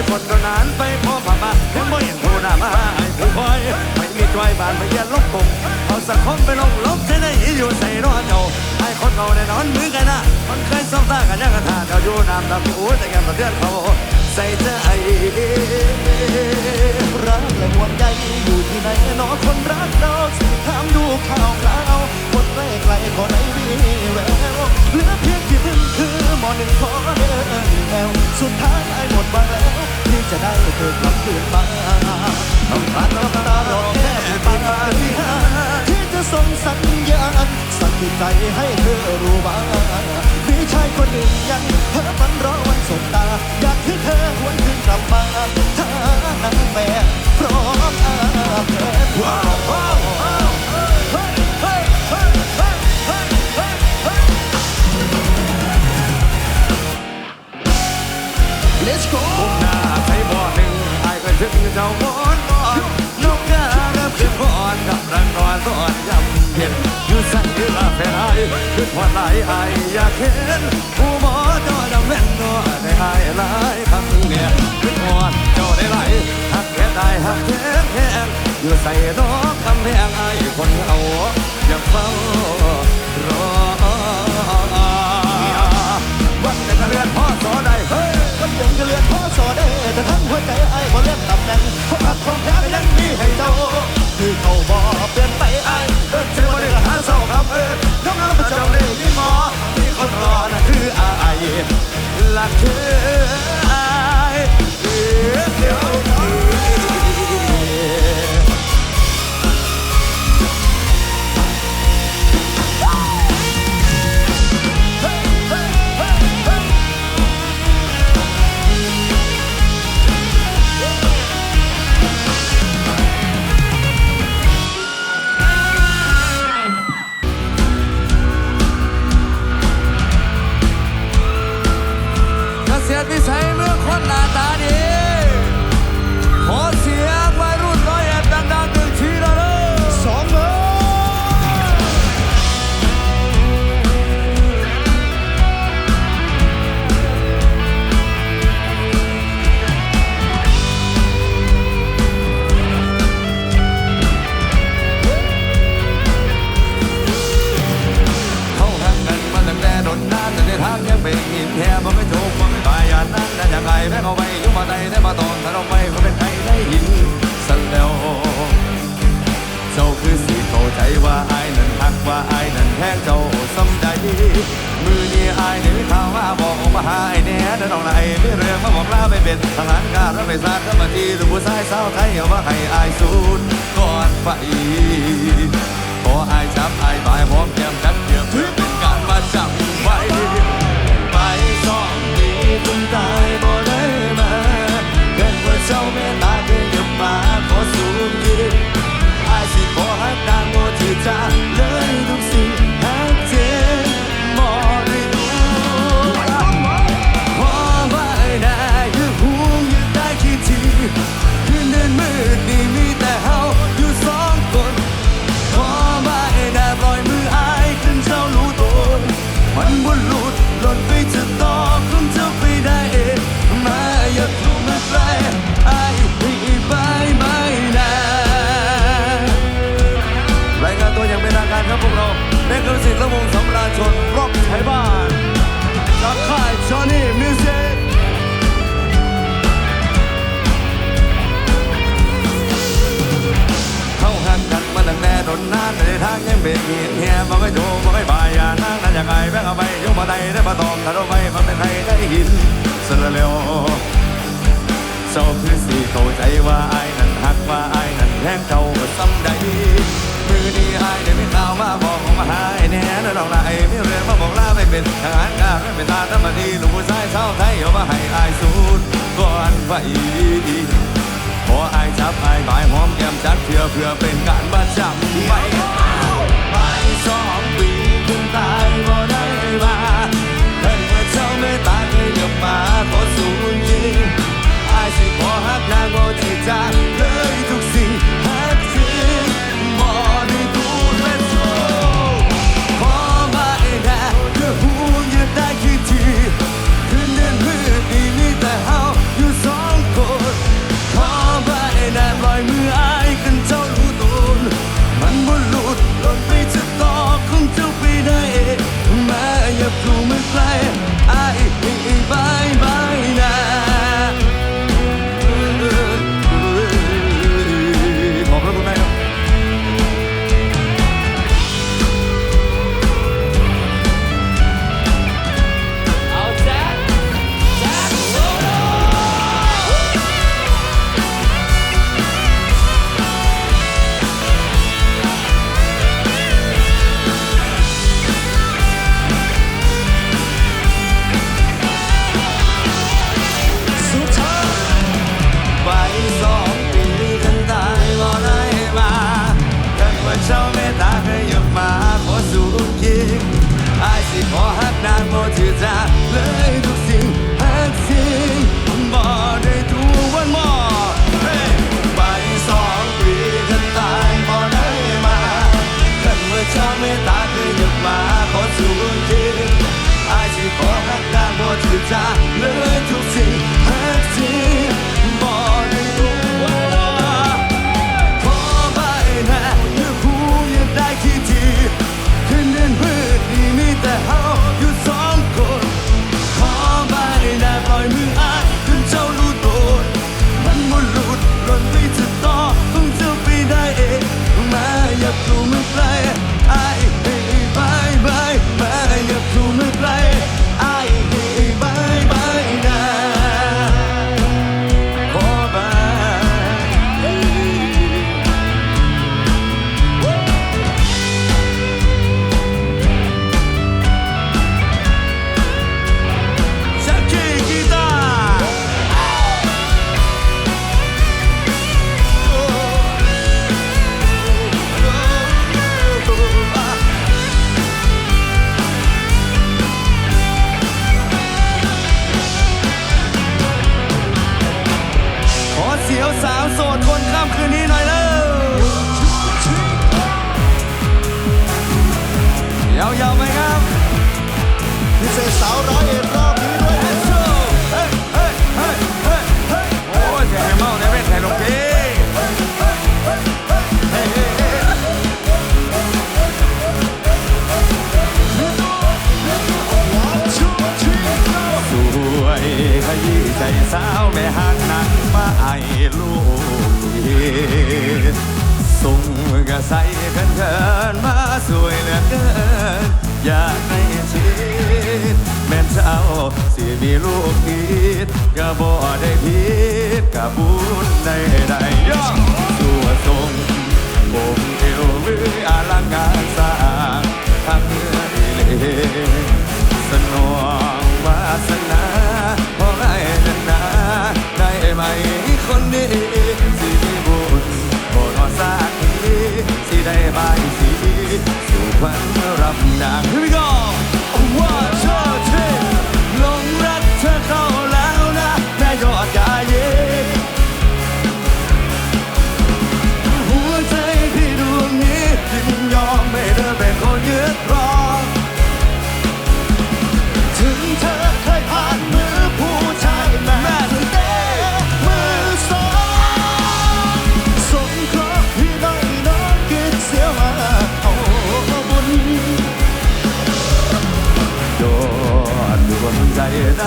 ให้คนโดนานไปพอผ่ามาเห็นบ่เห็นผู้หน้ามาให้ผู้คอยไม่มีจอยบานไม่เย็นลบกงเอาสักคนไปลงลบใช่ไหนอยู่ใส่รอเจ้าให้คนเราได้นอนมือกันนะมันเคยซ้อมตากันยังกันทาเจ้าอยู่น้ำตาผู้แต่แกมาเดือดเขาใส่ใจรักและห่วงใยอยู่ที่ไหนเนอคนรักเราสิถามดูข่าวคราวคนใกล้ไกลๆก็ไหนมีแววเหลือเพียงที่พึ่งคือหมอหนึ่งขอเดินแนวสุดท้ายไอ้หมดบา ให้เธอรู้ว่างมีชายคนหนึ่งยังเพ้อฝันรอวันสบตา อยากให้เธอหวนคืนกลับมาถ้านางแม่พร้อมอาเพชรว้าวว้าวว้าวเฮ้ยเฮ้ยเฮ้ยเฮ้ยเฮ้ยเฮ้ยเฮ้ย Let's go ผมหน้าใช้บ่อหนึ่งไอ้ก็ถึงเจ้าบอนบอนนกกาเริ่มขึ้นก่อนกับรังนอนตอนยำ ขึ้นหัวไหลไอ้อยากเห็นผู้หมอจอดำแม่นนัวได้ไอ้หลายคำเนี่ยขึ้นหัวเจ้าได้ไหลหักแค่ได้หักแค่แห้งอยู่ใส่นกคำแพงไอ้คนเอาอย่าเฝ้ารอวัดแต่กระเรือนพ่อสอได้เฮ้ยวันยังจะเลือนพ่อสอได้แต่ทั้งหัวใจไอ้บ่เลือนตำแหน่งเพราะหักของแท้ยังมีให้เจ้า ลัก เป็นทหารการรับไปสาดธรรมทีหรือผู้ชายสาวไทยเอาว่าให้อายสูนก่อนไปาเราไปมันเป็นใครได้หินสละเร็วเจ้าคือสิเข้าใจว่าอายนั้นหักว่าอายนั้นแพงเจ้าซ้ำใดมือนี้อายได้มีข่าวมาบอกมาหาไอ้แน่นดอกละไอ้มีเรื่องมาบอกลาไม่เป็นทหารการไม่เป็นตาธรรมดีลูกผู้ชายชาไทยเอามาให้อายสูดก่อนไปขออายจับอายบายหอมแก้มจัดเพื่อเพื่อเป็นการประจำไปไปสอ ยาวๆไหมครับพิเศษสาวร้อยเอ็ดรอบนี้ด้วยนะโอ้ยเสียงเมาเนี่ยเป็นแทนลงทีสวยขยี้ใจสาวแม่หักนักมาไอลูกเทส่งกระใสกันเกินมาสวยเหลือเกิน อยากให้ชีวิตแม่นเช้าสิมีลูกผิดก็บ่ได้ผิดกับบุญใดใดย่อสัวทรง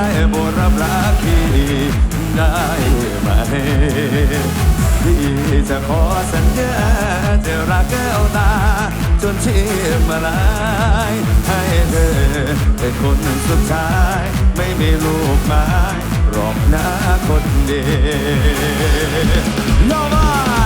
ได้บรับรักีได้ไหมพี่จะขอสัญญาจะรักแก้วตา จนชีพมาลายให้เธอเป็นคนหนึ่งสุดท้าย ไม่มีลูกไม้รอบหน้าคนเดียววว่า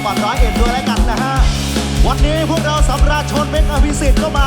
จังหวัดร้อยเอ็ดด้วยแล้วกันนะฮะ วันนี้พวกเราสำราชนเป็นอภิสิทธิ์ก็มา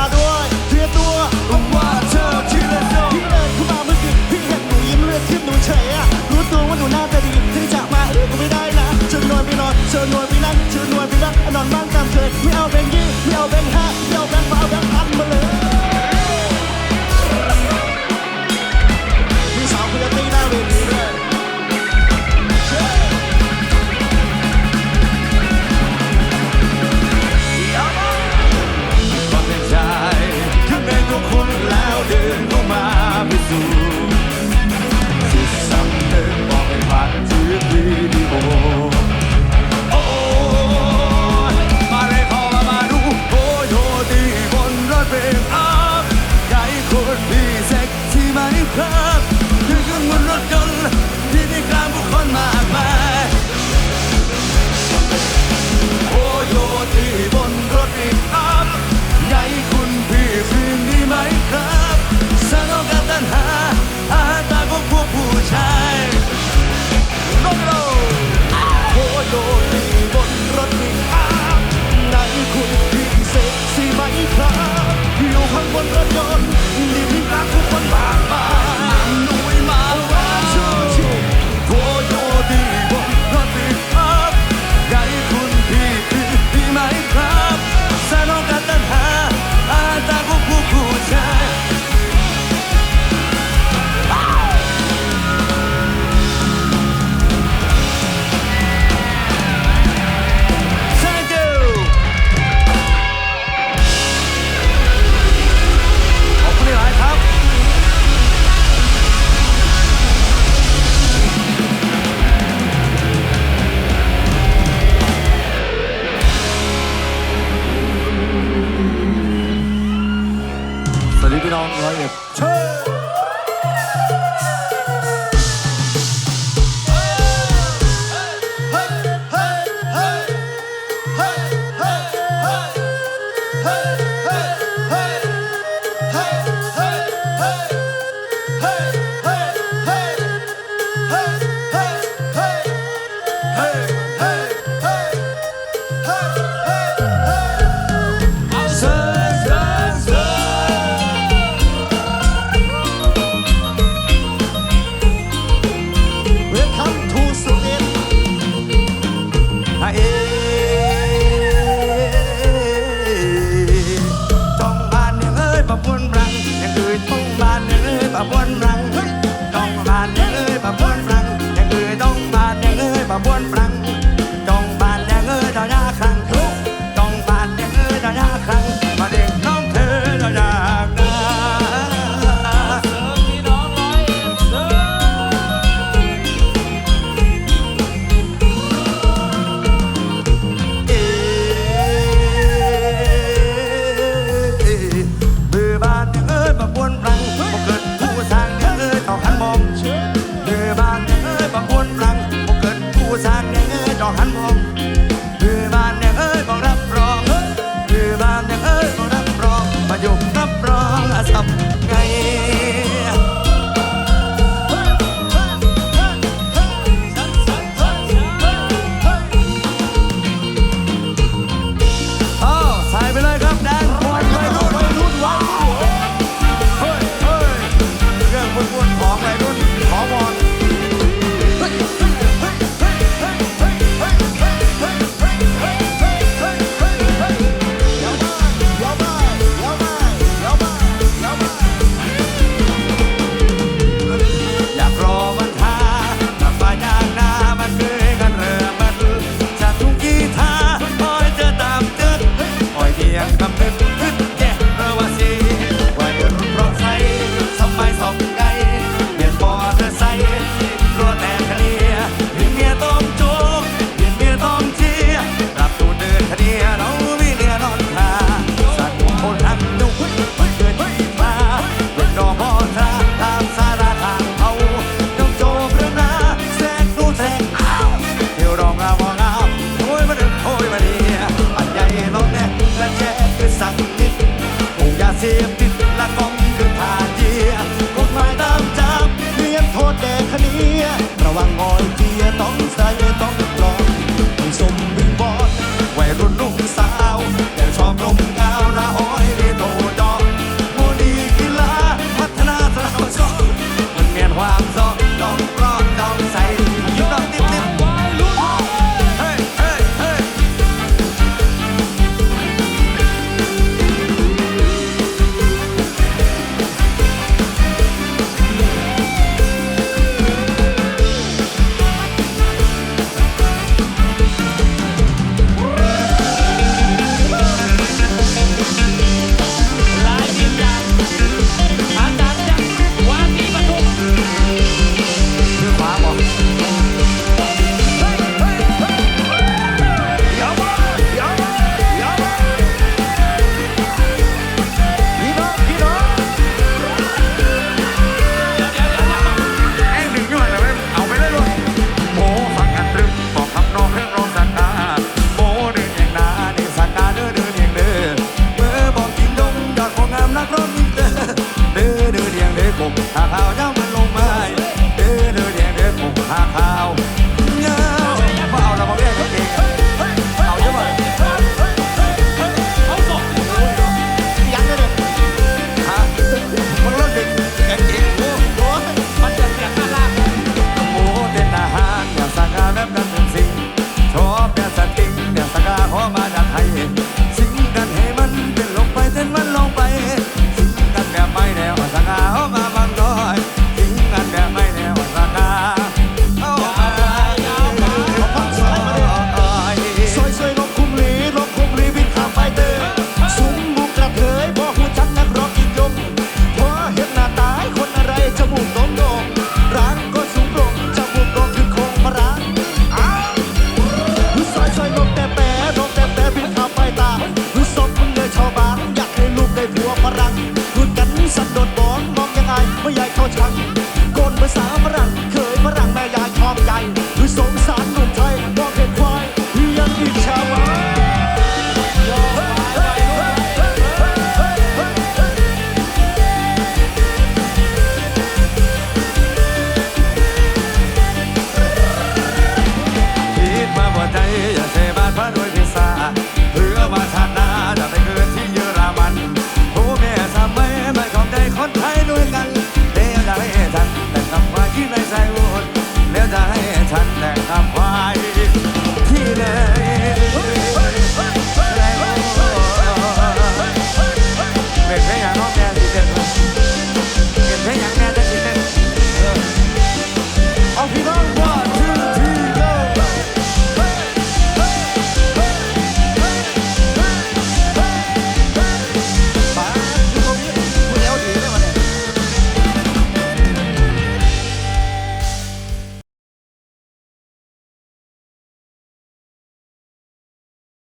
Turn.